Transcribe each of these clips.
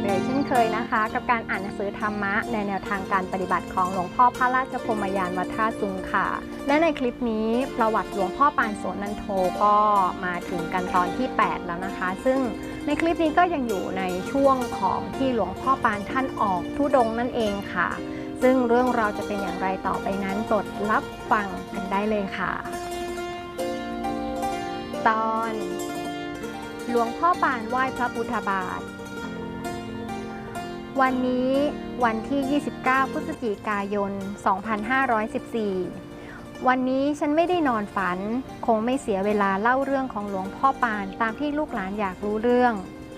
กับเบลเช่นเคยนะคะ กับการอ่านหนังสือธรรมะ ในแนวทางการปฏิบัติของหลวงพ่อพระราชพมยานวัดท่าซุงค่ะ และในคลิปนี้ประวัติหลวงพ่อปานโสนันโทก็มาถึงกันตอนที่ 8 แล้วนะคะ ซึ่งในคลิปนี้ก็ยังอยู่ในช่วงของที่หลวงพ่อปานท่านออกทุดงนั่นเองค่ะ ซึ่งเรื่องราวจะเป็นอย่างไรต่อไปนั้นโปรดรับฟังกันได้เลยค่ะ ตอน หลวงพ่อปานไหว้พระพุทธบาท วันนี้วันที่ 29 พฤศจิกายน 2514 วันนี้ฉันไม่ได้นอนฝัน คงไม่เสียเวลาเล่าเรื่องของหลวงพ่อปานตามที่ลูกหลานอยากรู้เรื่อง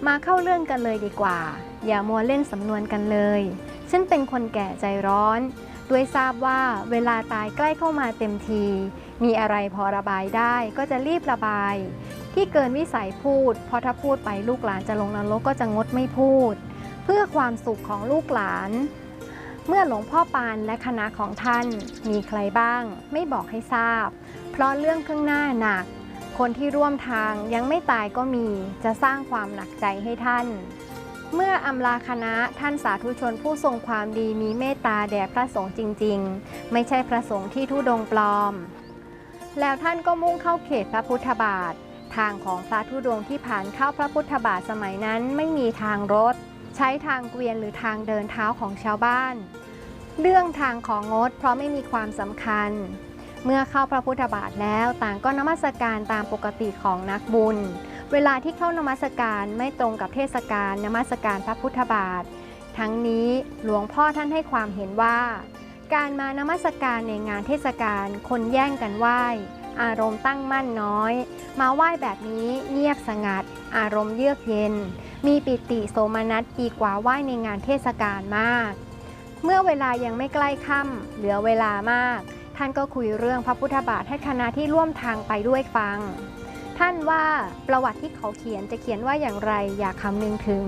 มาเข้าเรื่องกันเลยดีกว่า อย่ามัวเล่นสำนวนกันเลย ฉันเป็นคนแก่ใจร้อน ด้วยทราบว่าเวลาตายใกล้เข้ามาเต็มที มีอะไรพอระบายได้ก็จะรีบระบาย ที่เกินวิสัยพูด เพราะถ้าพูดไปลูกหลานจะลงนรกก็จะงดไม่พูด เพื่อความสุขของลูกหลาน เมื่อหลวงพ่อปานและคณะของท่านมีใครบ้าง ไม่บอกให้ทราบ เพราะเรื่องข้างหน้าหนัก คนที่ร่วมทางยังไม่ตายก็มี จะสร้างความหนักใจให้ท่าน เมื่ออำลาคณะท่านสาธุชนผู้ทรงความดีมีเมตตาแด่พระสงฆ์จริง ๆ ไม่ใช่พระสงฆ์ที่ทุดงปลอม แล้วท่านก็มุ่งเข้าเขตพระพุทธบาท ทางของพระธุดงที่ผ่านเข้าพระพุทธบาทสมัยนั้นไม่มีทางรถ ใช้ทางเกวียนหรือทางเดินเท้าของชาวบ้าน เรื่องทางของงดเพราะไม่มีความสำคัญ เมื่อเข้าพระพุทธบาทแล้วต่างก็นมัสการตามปกติของนักบุญ เวลาที่เข้านมัสการไม่ตรงกับเทศกาลนมัสการพระพุทธบาท ทั้งนี้หลวงพ่อท่านให้ความเห็นว่า การมานมัสการในงานเทศกาลคนแย่งกันไหว้ อารมณ์ตั้งมั่นน้อย มาไหว้แบบนี้เงียบสงัด อารมณ์เยือกเย็น มีปิติโสมนัสดีกว่าไหว้ในงานเทศกาลมาก เมื่อเวลายังไม่ใกล้ค่ำเหลือเวลามาก ท่านก็คุยเรื่องพระพุทธบาทให้คณะที่ร่วมทางไปด้วยฟัง ท่านว่าประวัติที่เขาเขียนจะเขียนว่าอย่างไรอยากคำนึงถึง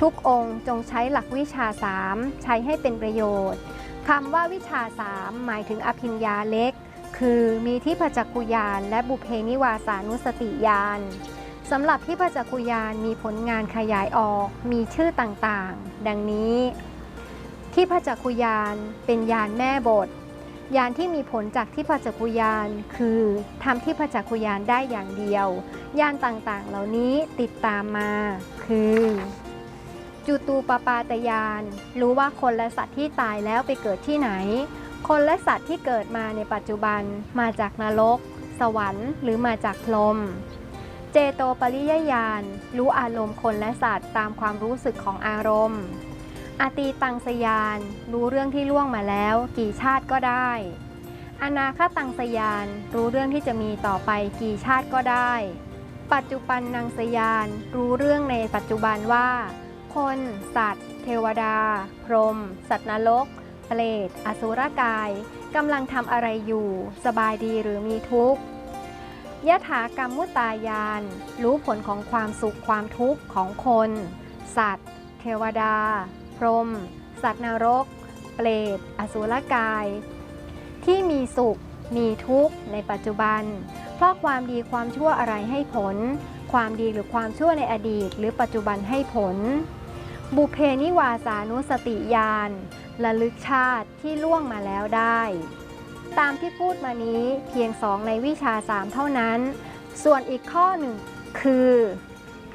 ทุกองค์จงใช้หลักวิชาสามใช้ให้เป็นประโยชน์คำว่าวิชาสามหมายถึงอภิญญาเล็ก คือมีที่พจักกุยานและบุเพนิวาสานุสติญาณสำหรับที่พจักกุยานมีผลงานขยายออก มีชื่อต่างๆ ดังนี้ ที่พจักกุยานเป็นยานแม่บท ยานที่มีผลจากที่พจักกุยานคือทำที่พจักกุยานได้อย่างเดียว ยานต่างๆ เหล่านี้ติดตามมา คือจุตูปปาตยาน รู้ว่าคนและสัตว์ที่ตายแล้วไปเกิดที่ไหน คนและสัตว์ที่เกิดมาในปัจจุบันมาจากนรก สวรรค์หรือมาจากพรหมเจโตปริยญาณรู้อารมณ์คนและสัตว์ตามความรู้สึกของอารมณ์อาตีตังสยาน รู้เรื่องที่ล่วงมาแล้ว กี่ชาติก็ได้ อนาคตังสยาน รู้เรื่องที่จะมีต่อไปกี่ชาติก็ได้ ปัจจุบันนังสยาน รู้เรื่องในปัจจุบันว่า คน สัตว์ เทวดา พรหมสัตว์นรก เปรตอสุรกายกำลังทำอะไรอยู่ สบายดีหรือมีทุกข์ยะถากรรมมุตายาน รู้ผลของความสุขความทุกข์ของคน สัตว์ เทวดา พรหมสัตว์นรก เปรตอสุรกาย ที่มีสุข มีทุกข์ในปัจจุบัน เพราะความดีความชั่วอะไรให้ผล ความดีหรือความชั่วในอดีต หรือปัจจุบันให้ผล บุเพนิวาสานุสติญาณ ระลึกชาติที่ล่วงมาแล้วได้ ตามที่พูดมานี้เพียงสองในวิชาสามเท่านั้น ส่วนอีกข้อหนึ่งคือ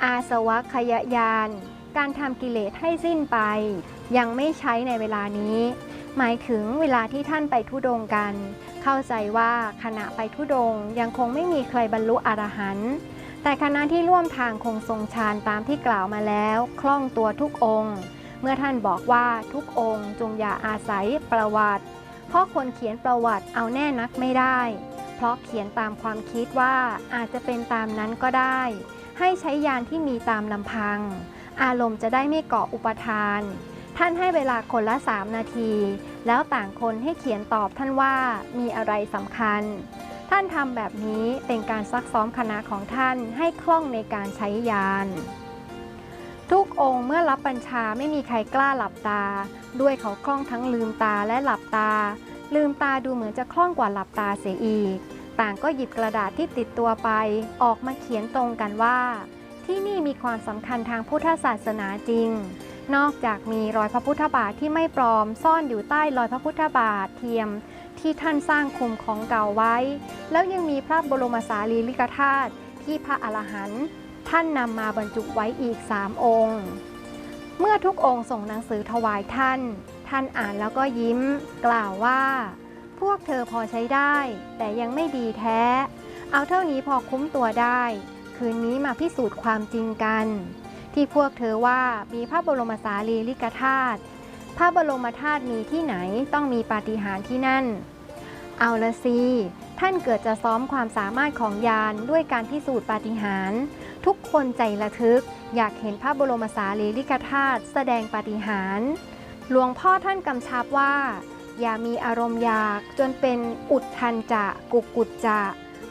อาสวะขยญาณการทำกิเลสให้สิ้นไป ยังไม่ใช้ในเวลานี้ หมายถึงเวลาที่ท่านไปทุดงกัน เข้าใจว่าขณะไปทุดงยังคงไม่มีใครบรรลุอรหันต์แต่คณะที่ร่วมทางคงทรงฌานตามที่กล่าวมาแล้ว คล่องตัวทุกองค์ เมื่อท่านบอกว่าทุกองค์จงอย่าอาศัยประวัติ เพราะคนเขียนประวัติเอาแน่นักไม่ได้ เพราะเขียนตามความคิดว่าอาจจะเป็นตามนั้นก็ได้ ให้ใช้ยานที่มีตามลำพัง อารมณ์จะได้ไม่เกาะอุปทาน ท่านให้เวลาคนละ 3 นาที แล้วต่างคนให้เขียนตอบท่านว่ามีอะไรสำคัญ ท่านทำแบบนี้เป็นการซักซ้อมคณะของท่านให้คล่องในการใช้ยาน ทุกองค์เมื่อรับบัญชาไม่มีใครกล้าหลับตา ด้วยเขาคล่องทั้งลืมตาและหลับตา ลืมตาดูเหมือนจะคล่องกว่าหลับตาเสียอีก ต่างก็หยิบกระดาษที่ติดตัวไป ออกมาเขียนตรงกันว่า ที่นี่มีความสำคัญทางพุทธศาสนาจริง นอกจากมีรอยพระพุทธบาทที่ไม่ปลอม ซ่อนอยู่ใต้รอยพระพุทธบาทเทียม ที่ท่านสร้างคุมของเก่าไว้ แล้วยังมีพระบรมสารีริกธาตุที่พระอรหันต์ ท่านนำมาบรรจุไว้อีกสามองค์ เมื่อทุกองค์ส่งหนังสือถวายท่าน ท่านอ่านแล้วก็ยิ้ม กล่าวว่า พวกเธอพอใช้ได้ แต่ยังไม่ดีแท้ เอาเท่านี้พอคุ้มตัวได้ คืนนี้มาพิสูจน์ความจริงกัน ที่พวกเธอว่ามีพระบรมสารีริกธาตุพระบรมธาตุมีที่ไหนต้องมีปาฏิหาริย์ที่นั่น เอาละสิ ท่านเกิดจะซ้อมความสามารถของยานด้วยการพิสูจน์ปาฏิหาริย์ทุกคนใจระทึก อยากเห็นพระบรมสารีริกธาตุแสดงปาฏิหาริย์หลวงพ่อท่านกำชับว่า อย่ามีอารมณ์อยากจนเป็นอุดทันจะกุกกุจจะ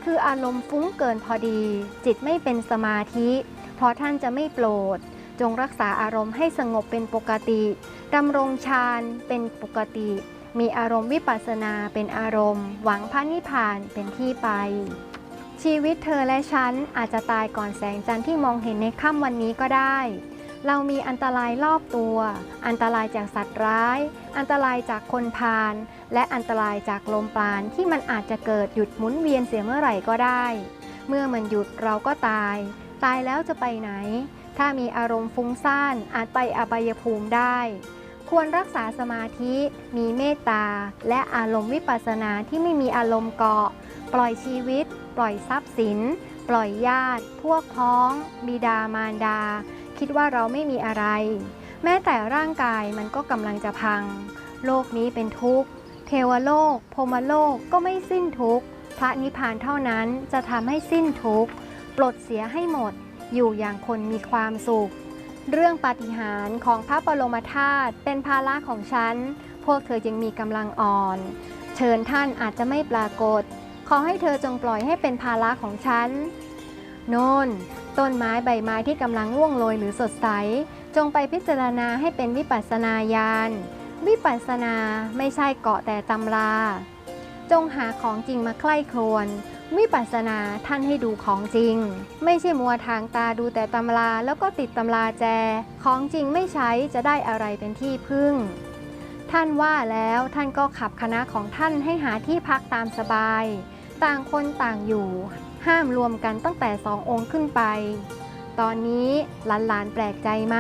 คืออารมณ์ฟุ้งเกินพอดี จิตไม่เป็นสมาธิ เพราะท่านจะไม่โปรด จงรักษาอารมณ์ให้สงบเป็นปกติดำรงฌานเป็นปกติ มีอารมณ์วิปัสสนาเป็นอารมณ์ หวังพระนิพพานเป็นที่ไป ชีวิตเธอและฉันอาจจะตายก่อนแสงจันทร์ที่มองเห็นในค่ำวันนี้ก็ได้ เรามีอันตรายรอบตัว อันตรายจากสัตว์ร้าย อันตรายจากคนพาลและอันตรายจากลมปราณที่มันอาจจะเกิดหยุดหมุนเวียนเสียเมื่อไหร่ก็ได้ เมื่อมันหยุดเราก็ตาย ตายแล้วจะไปไหน ถ้ามีอารมณ์ฟุ้งซ่านอาจไปอบายภูมิได้ ควรรักษาสมาธิ มีเมตตา และอารมณ์วิปัสสนาที่ไม่มีอารมณ์เกาะ ปล่อยชีวิต ปล่อยทรัพย์สิน ปล่อยญาติ พวกพ้อง บิดามารดา คิดว่าเราไม่มีอะไร แม้แต่ร่างกายมันก็กำลังจะพัง โลกนี้เป็นทุกข์ เทวโลกพรมโลกก็ไม่สิ้นทุกข์ พระนิพพานเท่านั้นจะทำให้สิ้นทุกข์ ปลดเสียให้หมด อยู่อย่างคนมีความสุข เรื่องปาฏิหาริย์ของพระบรมธาตุเป็นภาระของฉัน พวกเธอยังมีกำลังอ่อน เชิญท่านอาจจะไม่ปรากฏ ขอให้เธอจงปล่อยให้เป็นภาระของฉัน โน่น ต้นไม้ใบไม้ที่กำลังร่วงโรยหรือสดใส จงไปพิจารณาให้เป็นวิปัสสนาญาณ วิปัสสนาไม่ใช่เกาะแต่ตำรา จงหาของจริงมาใคร่ครวญ วิปัสสนาท่านให้ดูของจริง ไม่ใช่มัวทางตาดูแต่ตำราแล้วก็ติดตำราแจ ของจริงไม่ใช้จะได้อะไรเป็นที่พึ่ง ท่านว่าแล้วท่านก็ขับคณะของท่านให้หาที่พักตามสบาย ต่างคนต่างอยู่ ห้ามรวมกันตั้งแต่สององค์ขึ้นไป ตอนนี้หลานๆแปลกใจไหม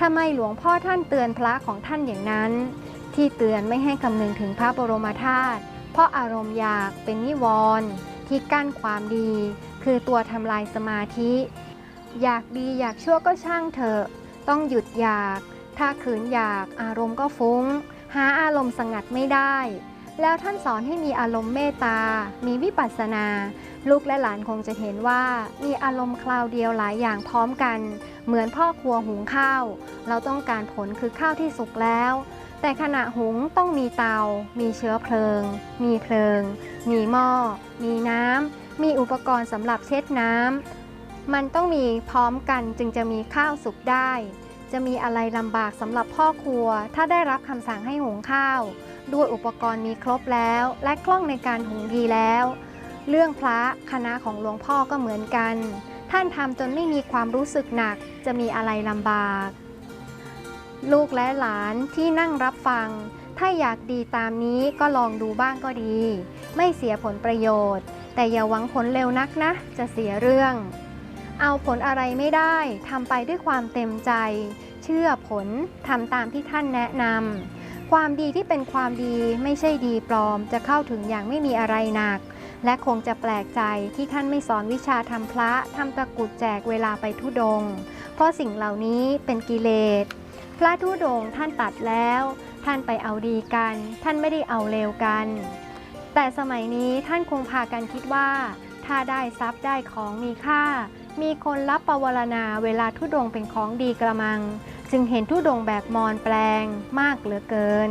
ทำไมหลวงพ่อท่านเตือนพระของท่านอย่างนั้น ที่เตือนไม่ให้คำนึงถึงพระบรมธาตุเพราะอารมณ์อยากเป็นนิวรณ์ ที่กั้นความดี คือตัวทำลายสมาธิ อยากดีอยากชั่วก็ช่างเถอะ ต้องหยุดอยาก ถ้าขืนอยากอารมณ์ก็ฟุง้ง หาอารมณ์สงัดไม่ได้ แล้วท่านสอนให้มีอารมณ์เมตตา มีวิปัสสนา ลูกและหลานคงจะเห็นว่ามีอารมณ์คราวเดียวหลายอย่างพร้อมกัน เหมือนพ่อครัวหุงข้าว เราต้องการผลคือข้าวที่สุกแล้ว แต่ขณะหุงต้องมีเตา มีเชื้อเพลิง มีเพลิง มีหม้อ มีน้ำ มีอุปกรณ์สำหรับเช็ดน้ำ มันต้องมีพร้อมกันจึงจะมีข้าวสุกได้ จะมีอะไรลำบากสำหรับพ่อครัว ถ้าได้รับคำสั่งให้หุงข้าว ด้วยอุปกรณ์มีครบแล้ว และคล่องในการหุงดีแล้ว เรื่องพระคณะของหลวงพ่อก็เหมือนกัน ท่านทำจนไม่มีความรู้สึกหนัก จะมีอะไรลำบาก ลูกและหลานที่นั่งรับฟัง ถ้าอยากดีตามนี้ก็ลองดูบ้างก็ดี ไม่เสียผลประโยชน์ แต่อย่าหวังผลเร็วนักนะ จะเสียเรื่อง เอาผลอะไรไม่ได้ทำไปด้วยความเต็มใจ เชื่อผลทำตามที่ท่านแนะนำความดีที่เป็นความดีไม่ใช่ดีปลอม จะเข้าถึงอย่างไม่มีอะไรหนัก และคงจะแปลกใจที่ท่านไม่สอนวิชาทำพระทำตะกุดแจกเวลาไปทุดง เพราะสิ่งเหล่านี้เป็นกิเลส พระธุดงท่านตัดแล้ว ท่านไปเอาดีกัน ท่านไม่ได้เอาเลวกัน แต่สมัยนี้ท่านคงพากันคิดว่า ถ้าได้ทรัพย์ได้ของมีค่า มีคนรับประวรณาเวลาทุดงเป็นของดีกระมัง จึงเห็นทุดงแบบมอนแปลงมากเหลือเกิน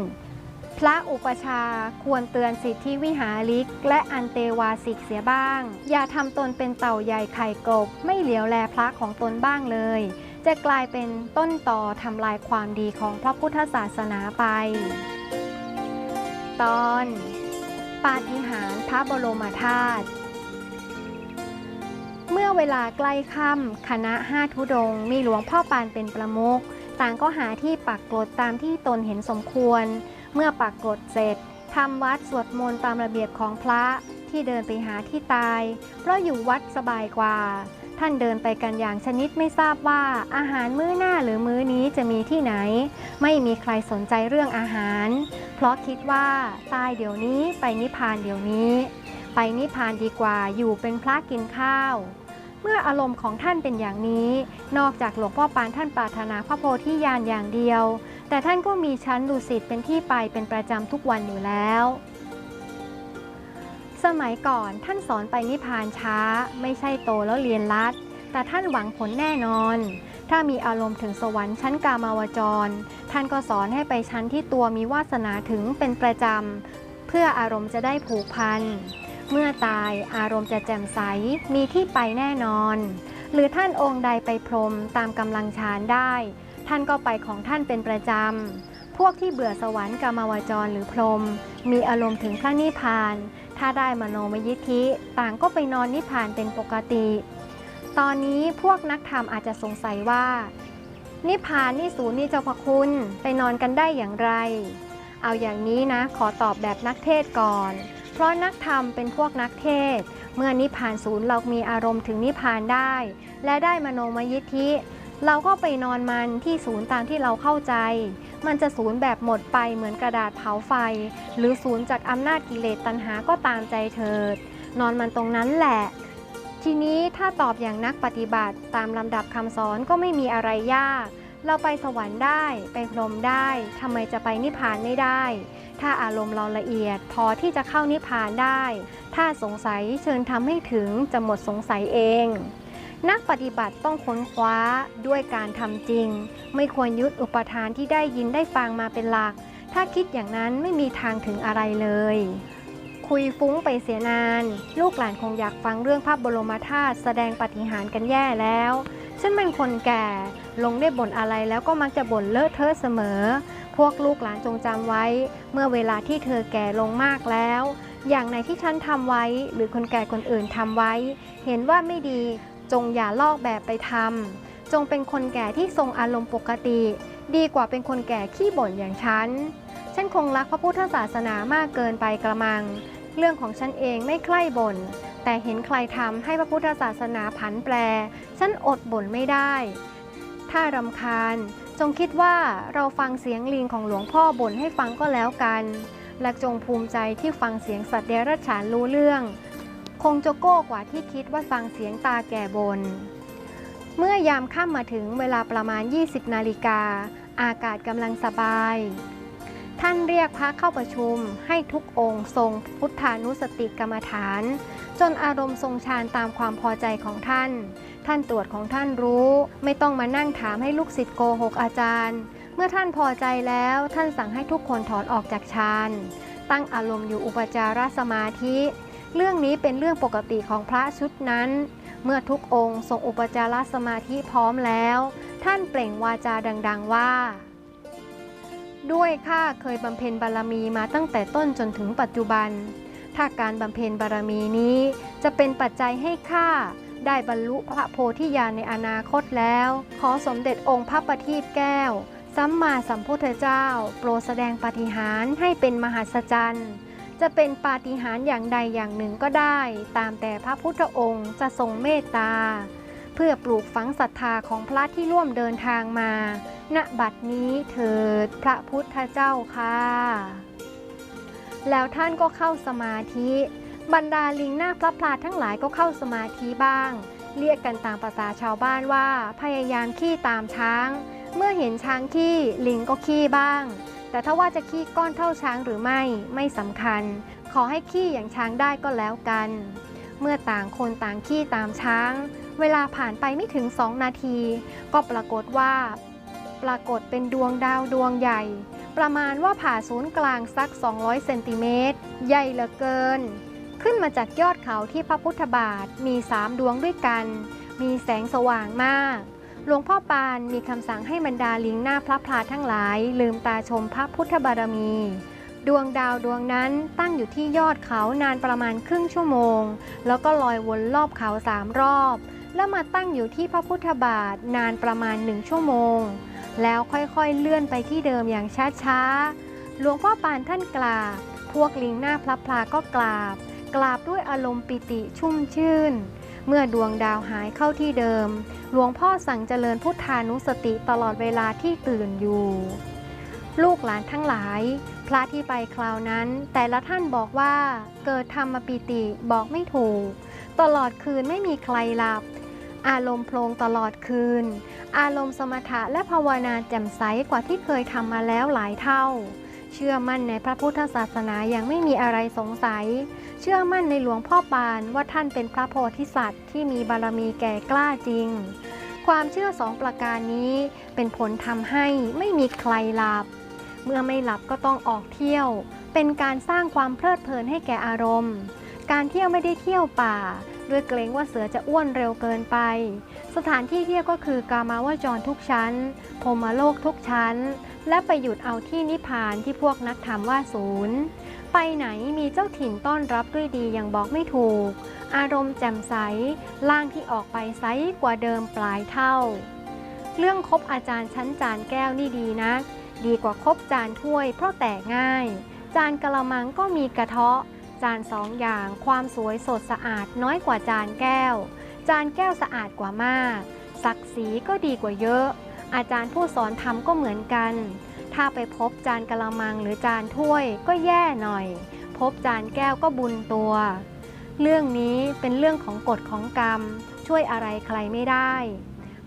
พระอุปชาควรเตือนสิทธิวิหาริก และอันเตวาสิกเสียบ้าง อย่าทำตนเป็นเต่าใหญ่ไข่กบ ไม่เหลียวแลพระของตนบ้างเลย จะกลายเป็นต้นต่อทำลายความดีของพระพุทธศาสนาไป ตอน ปาฏิหาริย์พระบรมธาตุเมื่อเวลาใกล้ค่ำคณะห้าทุดงมีหลวงพ่อปานเป็นประมุขต่างก็หาที่ปักกรดตามที่ตนเห็นสมควร เมื่อปักกรดเสร็จทำวัดสวดมนต์ตามระเบียบของพระที่เดินไปหาที่ตาย เพราะอยู่วัดสบายกว่า ท่านเดินไปกันอย่างชนิดไม่ทราบว่าอาหารมื้อหน้าหรือมื้อนี้จะมีที่ไหน ไม่มีใครสนใจเรื่องอาหาร เพราะคิดว่าตายเดี๋ยวนี้ไปนิพพานเดี๋ยวนี้ ไปนิพพานดีกว่าอยู่เป็นพระกินข้าว เมื่ออารมณ์ของท่านเป็นอย่างนี้ นอกจากหลวงพ่อปานท่านปรารถนาพระโพธิญาณอย่างเดียว แต่ท่านก็มีชั้นดุสิตเป็นที่ไปเป็นประจำทุกวันอยู่แล้ว สมัยก่อนท่านสอนไปนิพพานช้า ไม่ใช่โตแล้วเรียนลัด แต่ท่านหวังผลแน่นอน ถ้ามีอารมณ์ถึงสวรรค์ชั้นกามาวจร ท่านก็สอนให้ไปชั้นที่ตัวมีวาสนาถึงเป็นประจำ เพื่ออารมณ์จะได้ผูกพัน เมื่อตายอารมณ์จะแจ่มใส มีที่ไปแน่นอน หรือท่านองค์ใดไปพรหมตามกำลังฌานได้ ท่านก็ไปของท่านเป็นประจำพวกที่เบื่อสวรรค์กามาวจรหรือพรหมมีอารมณ์ถึงพระนิพพาน ถ้าได้มโนมยิทธิต่างก็ไปนอนนิพพานเป็นปกติ ตอนนี้พวกนักธรรมอาจจะสงสัยว่า นิพพานนี่ศูนย์นี่เจ้าพระคุณไปนอนกันได้อย่างไร เอาอย่างนี้นะขอตอบแบบนักเทศก่อน เพราะนักธรรมเป็นพวกนักเทศ เมื่อนิพพานศูนย์เรามีอารมณ์ถึงนิพพานได้ และได้มโนมยิทธิ เราก็ไปนอนมันที่ศูนย์ตามที่เราเข้าใจ มันจะศูนย์แบบหมดไปเหมือนกระดาษเผาไฟ หรือศูนย์จากอำนาจกิเลสตัณหาก็ตามใจเถิด นอนมันตรงนั้นแหละ ทีนี้ถ้าตอบอย่างนักปฏิบัติตามลำดับคำสอนก็ไม่มีอะไรยาก เราไปสวรรค์ได้ไปพรหมได้ทำไมจะไปนิพพานไม่ได้ ถ้าอารมณ์เราละเอียด พอที่จะเข้านิพพานได้ ถ้าสงสัยเชิญทำให้ถึงจะหมดสงสัยเอง นักปฏิบัติต้องค้นคว้าด้วยการทำจริง ไม่ควรยึดอุปทานที่ได้ยินได้ฟังมาเป็นหลัก ถ้าคิดอย่างนั้นไม่มีทางถึงอะไรเลย คุยฟุ้งไปเสียนาน ลูกหลานคงอยากฟังเรื่องพระบรมธาตุแสดงปฏิหารกันแย่แล้วฉันเป็นคนแก่ลงได้บ่นอะไรแล้วก็มักจะบ่นเลอะเทอะเสมอ พวกลูกหลานจงจำไว้ เมื่อเวลาที่เธอแก่ลงมากแล้ว อย่างในที่ฉันทำไว้ หรือคนแก่คนอื่นทำไว้ เห็นว่าไม่ดี จงอย่าลอกแบบไปทำจงเป็นคนแก่ที่ทรงอารมณ์ปกติ ดีกว่าเป็นคนแก่ขี้บ่นอย่างฉัน ฉันคงรักพระพุทธศาสนามากเกินไปกระมัง เรื่องของฉันเองไม่ใคร่บ่นแต่เห็นใครทำให้พระพุทธศาสนาผันแปร ฉันอดบ่นไม่ได้ ถ้ารำคาญจงคิดว่าเราฟังเสียงลิงของหลวงพ่อบ่นให้ฟังก็แล้วกัน และจงภูมิใจที่ฟังเสียงสัตว์เดรัจฉานรู้เรื่อง คงจะโก้กว่าที่คิดว่าฟังเสียงตาแก่บน เมื่อยามค่ำมาถึงเวลาประมาณ 20 นาฬิกา อากาศกำลังสบาย ท่านเรียกพระเข้าประชุมให้ทุกองค์ทรงพุทธานุสติกรรมฐาน จนอารมณ์ทรงฌานตามความพอใจของท่าน ท่านตรวจของท่านรู้ ไม่ต้องมานั่งถามให้ลูกศิษย์โกหกอาจารย์ เมื่อท่านพอใจแล้วท่านสั่งให้ทุกคนถอนออกจากฌานตั้งอารมณ์อยู่อุปจารสมาธิ เรื่องนี้เป็นเรื่องปกติของพระชุดนั้น เมื่อทุกองค์ทรงอุปจารสมาธิพร้อมแล้ว ท่านเปล่งวาจาดัง ๆ ว่า ด้วยข้าเคยบำเพ็ญบารมีมาตั้งแต่ต้นจนถึงปัจจุบัน ถ้าการบำเพ็ญบารมีนี้จะเป็นปัจจัยให้ข้าได้บรรลุพระโพธิญาณในอนาคตแล้ว ขอสมเด็จองค์พระประทีปแก้ว สัมมาสัมพุทธเจ้า โปรดแสดงปฏิหารให้เป็นมหัศจรรย์ จะเป็นปาฏิหาริย์อย่างใดอย่างหนึ่งก็ได้ ตามแต่พระพุทธองค์จะทรงเมตตา เพื่อปลูกฝังศรัทธาของพระที่ร่วมเดินทางมา ณ บัดนี้เถิดพระพุทธเจ้าค่ะ แล้วท่านก็เข้าสมาธิ บรรดาลิงหน้าพระพลาทั้งหลายก็เข้าสมาธิบ้าง เรียกกันตามภาษาชาวบ้านว่า พยายามขี้ตามช้าง เมื่อเห็นช้างขี้ลิงก็ขี้บ้าง แต่ถ้าว่าจะขี้ก้อนเท่าช้างหรือไม่ไม่สำคัญ ขอให้ขี้อย่างช้างได้ก็แล้วกัน เมื่อต่างคนต่างขี้ตามช้าง เวลาผ่านไปไม่ถึงสองนาที ก็ปรากฏว่า ปรากฏเป็นดวงดาวดวงใหญ่ ประมาณว่าผ่าศูนย์กลางสัก 200 เซนติเมตร ใหญ่เหลือเกิน ขึ้นมาจากยอดเขาที่พระพุทธบาทมีสามดวงด้วยกัน มีแสงสว่างมาก หลวงพ่อปานมีคำสั่งให้บรรดาลิงหน้าพระพลาทั้งหลาย ลืมตาชมพระพุทธบารมี ดวงดาวดวงนั้นตั้งอยู่ที่ยอดเขานานประมาณครึ่งชั่วโมง แล้วก็ลอยวนรอบเขาสามรอบ แล้วมาตั้งอยู่ที่พระพุทธบาทนานประมาณหนึ่งชั่วโมง แล้วค่อยๆเลื่อนไปที่เดิมอย่างช้าๆหลวงพ่อปานท่านกราบ พวกลิงหน้าพลับพลาก็กราบ กราบด้วยอารมณ์ปิติชุ่มชื่น เมื่อดวงดาวหายเข้าที่เดิม หลวงพ่อสั่งเจริญพุทธานุสติตลอดเวลาที่ตื่นอยู่ ลูกหลานทั้งหลาย พระที่ไปคราวนั้น แต่ละท่านบอกว่า เกิดธรรมปิติบอกไม่ถูก ตลอดคืนไม่มีใครหลับ อารมณ์โพลงตลอดคืน อารมณ์สมถะและภาวนาแจ่มใสกว่าที่เคยทำมาแล้วหลายเท่า เชื่อมั่นในพระพุทธศาสนาอยังไม่มีอะไรสงสัย เชื่อมั่นในหลวงพ่อปานว่าท่านเป็นพระโพธิสัตว์ที่มีบารมีแก่กล้าจริง ความเชื่อสองประการนี้เป็นผลทำให้ไม่มีใครหลับ เมื่อไม่หลับก็ต้องออกเที่ยว เป็นการสร้างความเพลิดเพลินให้แก่อารมณ์ การเที่ยวไม่ได้เที่ยวป่า ด้วยเกรงว่าเสือจะอ้วนเร็วเกินไป สถานที่เที่ยวก็คือกามาวจรทุกชั้นพรมโลกทุกชั้น และไปหยุดเอาที่นิพพานที่พวกนักธรรมว่าศูนย์ไปไหนมีเจ้าถิ่นต้อนรับด้วยดีอย่างบอกไม่ถูก อารมณ์แจ่มใสล่างที่ออกไปใสกว่าเดิมปลายเท่า เรื่องคบอาจารย์ชั้นจานแก้วนี่ดีนะดีกว่าคบจานถ้วยเพราะแตกง่าย จานกะละมังก็มีกระเทาะ จานสองอย่าง ความสวยสดสะอาดน้อยกว่าจานแก้ว จานแก้วสะอาดกว่ามาก ศักดิ์ศรีก็ดีกว่าเยอะ อาจารย์ผู้สอนทำก็เหมือนกัน ถ้าไปพบจานกะละมังหรือจานถ้วยก็แย่หน่อย พบจานแก้วก็บุญตัว เรื่องนี้เป็นเรื่องของกฎของกรรม ช่วยอะไรใครไม่ได้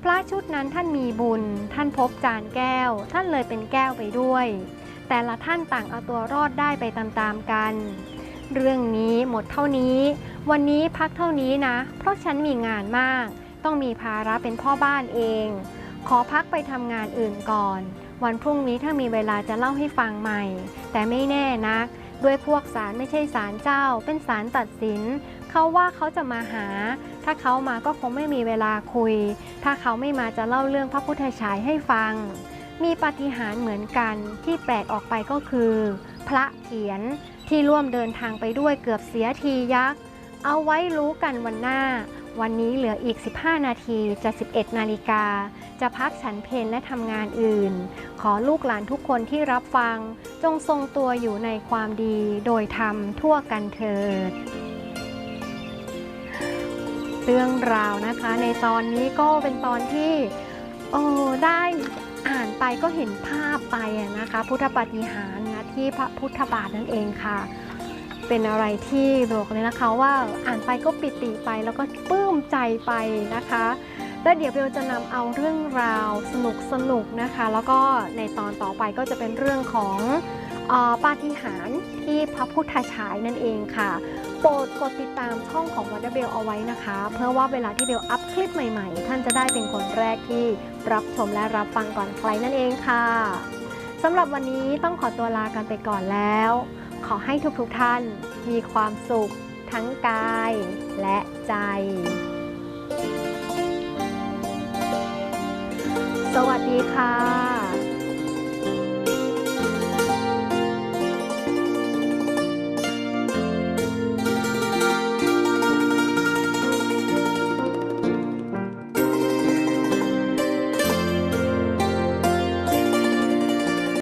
พระชุดนั้นท่านมีบุญ ท่านพบจานแก้ว ท่านเลยเป็นแก้วไปด้วย แต่ละท่านต่างเอาตัวรอดได้ไปตามๆกัน เรื่องนี้หมดเท่านี้ วันนี้พักเท่านี้นะ เพราะฉันมีงานมาก ต้องมีภาระเป็นพ่อบ้านเอง ขอพักไปทำงานอื่นก่อน วันพรุ่งนี้ถ้ามีเวลาจะเล่าให้ฟังใหม่ แต่ไม่แน่นัก ด้วยพวกศาลไม่ใช่ศาลเจ้า เป็นศาลตัดสิน เขาว่าเขาจะมาหา ถ้าเขามาก็คงไม่มีเวลาคุย ถ้าเขาไม่มาจะเล่าเรื่องพระพุทธฉายให้ฟังมีปฏิหารเหมือนกันที่แปลกออกไปก็คือ พระเขียน ที่ร่วมเดินทางไปด้วยเกือบเสียทียักษ์ เอาไว้รู้กันวันหน้า วันนี้เหลืออีก 15 นาทีจะ 11 นาฬิกา จะพักฉันเพลและทำงานอื่น ขอลูกหลานทุกคนที่รับฟัง จงทรงตัวอยู่ในความดีโดยธรรมทั่วกันเถิดเรื่องราวนะคะในตอนนี้ก็เป็นตอนที่เออได้อ่านไปก็เห็นภาพไปนะคะ พุทธปฏิหาร ที่พระพุทธบาทนั่นเองค่ะ เป็นอะไรที่บอกเลยนะคะว่าอ่านไปก็ปิติไปแล้วก็ปลื้มใจไปนะคะแล้วเดี๋ยวเบลจะนำเอาเรื่องราวสนุกสนุกนะคะ แล้วก็ในตอนต่อไปก็จะเป็นเรื่องของอปาฏิหาริย์ที่พระพุทธฉายนั่นเองค่ะ โปรดกดติดตามช่องของวั n เบลเอาไว้นะคะ เพื่อว่าเวลาที่เบลอัพคลิปใหม่ๆ ท่านจะได้เป็นคนแรกที่รับชมและรับฟังก่อนใครนั่นเองค่ะ สำหรับวันนี้ต้องขอตัวลากันไปก่อนแล้ว ขอให้ทุกๆท่านมีความสุขทั้งกายและใจ สวัสดีค่ะ